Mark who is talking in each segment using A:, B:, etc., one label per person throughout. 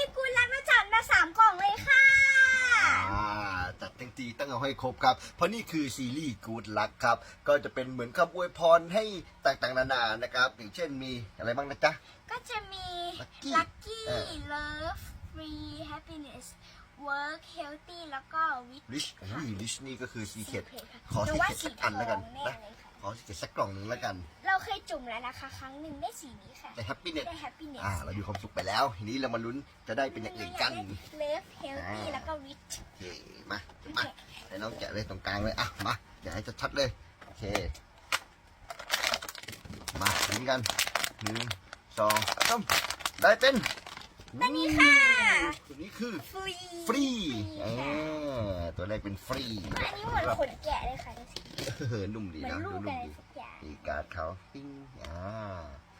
A: รีส์กูรักมาจัดมาสามกล่องเลยค่ะ
B: อ่าจัดตั้งตีตั้งเอาให้ครบครับ เพราะนี่คือซีรีส์กูดลักครับ ก็จะเป็นเหมือนคำอวยพรให้ต่างๆนานานะครับ อย่างเช่นมีอะไรบ้างนะจ๊ะ
A: ก็จะมี
B: Lucky
A: Lucky
B: เออ
A: Love Free Happiness Work Healthy แล้วก็ Wit
B: ลิชอุ้ยลิชนี่ก็คือซีเคด
A: Secret ค่ะ
B: ขอ
A: แต่
B: ซี
A: ว่า
B: เคด
A: สี
B: สักอันแล้วกัน
A: ทองแน่
B: นะ
A: เลยค่ะ
B: ขอซีเคดสักกล่องหนึ่งแล้วกัน
A: เราเคยจุ่มแล้วนะคะ ครั้งหนึ่งได้สีนี้ค่ะ
B: แต่แฮปปี้เน็ต
A: ได้ Happiness
B: อ่าเรามีความสุขไปแล้ว ทีนี้เรามาลุ้นจะได้เป็นอย่างอื่นกัน
A: เลิฟเฮลตี้
B: อ่า
A: แล้วก็วิท
B: โอเคมามาให้น้องแกะเลยตรงกลางเลยอะมาอย่าให้ชัดๆเลยโอเค มาลุ้นกันหนึ่งสองสามได้เป็น
A: ตัวนี้ค่ะ
B: ตัวนี้คือ
A: ฟรี
B: ฟรี
A: ค่ะ
B: อ่าตัวแรกเป็นฟรี
A: อันนี้เหมือนขนแกะเลยค่ะดูสิ
B: เออนุ่มดี
A: เหมือน
B: นะ
A: ลู
B: ดู
A: ก
B: นุ่
A: อะ
B: ม
A: ไร
B: ดี
A: สักอย่าง
B: นี่การ์ดเขาปิ้งอ่า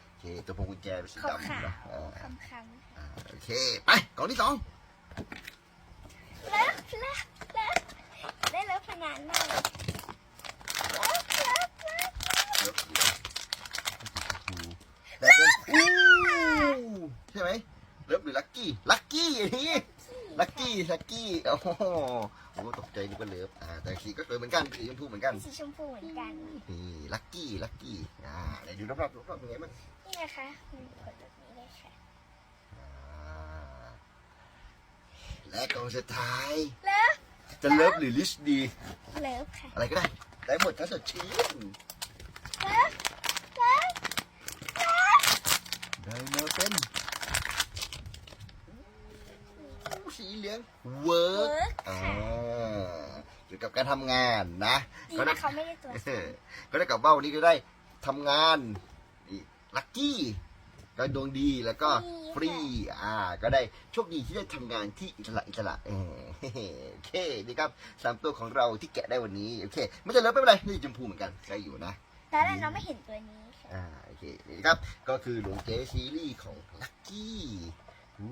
B: โอเคตัวพวงกุญแจเป็นสี
A: ขาว
B: ดำ
A: ขา
B: นะ
A: ว
B: อ่า
A: คำคำ
B: อ่าโอเคไปกล่องที่สอง
A: เลิฟเลิฟเลิฟได้เลิฟพนานมากเลยเลิฟเลิฟเลิฟ
B: เลิฟสีดำได้เป็นอู้ใช่ไหมเลิฟหรือลักกี้ลักกี้อันนี้ ลักกี้ลักกี้โอ้โหผมก็ตกใจนึกว่าเลิฟอ่าแต่สีก็สวยเหมือนกันสีชมพูเหมือนกัน
A: สีชมพูเหมือนกัน
B: นี่ลักกี้ลักกี้อ่าไหนดูรอบๆรอบๆเป็นไงบ้าง
A: นี่นะคะมีขนแบบนี้เลยค่ะ
B: อ่าและกล่องสุดท้าย
A: เลิฟ
B: จะเลิฟหรือลิชดี
A: เลิฟค่ะ
B: อะไรก็ได้ ได้หมดถ้าสดชื่น
A: เลิฟเลิฟเลิฟ
B: ได้มาเป็นอู้ สีเหลืองเวิร์ก
A: Work
B: อ่า
A: ค่ะ
B: เกี่ยวกับการทำงานนะ
A: ดี
B: ก็
A: นะ
B: ได้
A: เขาไม่ได้ตัวจ
B: เออก็ได้กับว่าวันนี้ก็ได้ทำงานลัคกี้ก็ดวงดีแล้วก็ฟรีอ่า ก็ได้โชคดีที่ได้ทำงานที่อิสระอิสระเออโอเคนี่ครับสามตัวของเราที่แกะได้วันนี้โอเค ไม่จะเลิฟไม่เป็นไรนี่ชมพูเหมือนกันใช้อยู่นะ
A: ตอนแรกเราไม่เห็นตัวนี้ค่ะ
B: อ่าโอเคนี่ครับ ก็คือหลวงเจ๊ซีรีส์ของลัคกี้อู้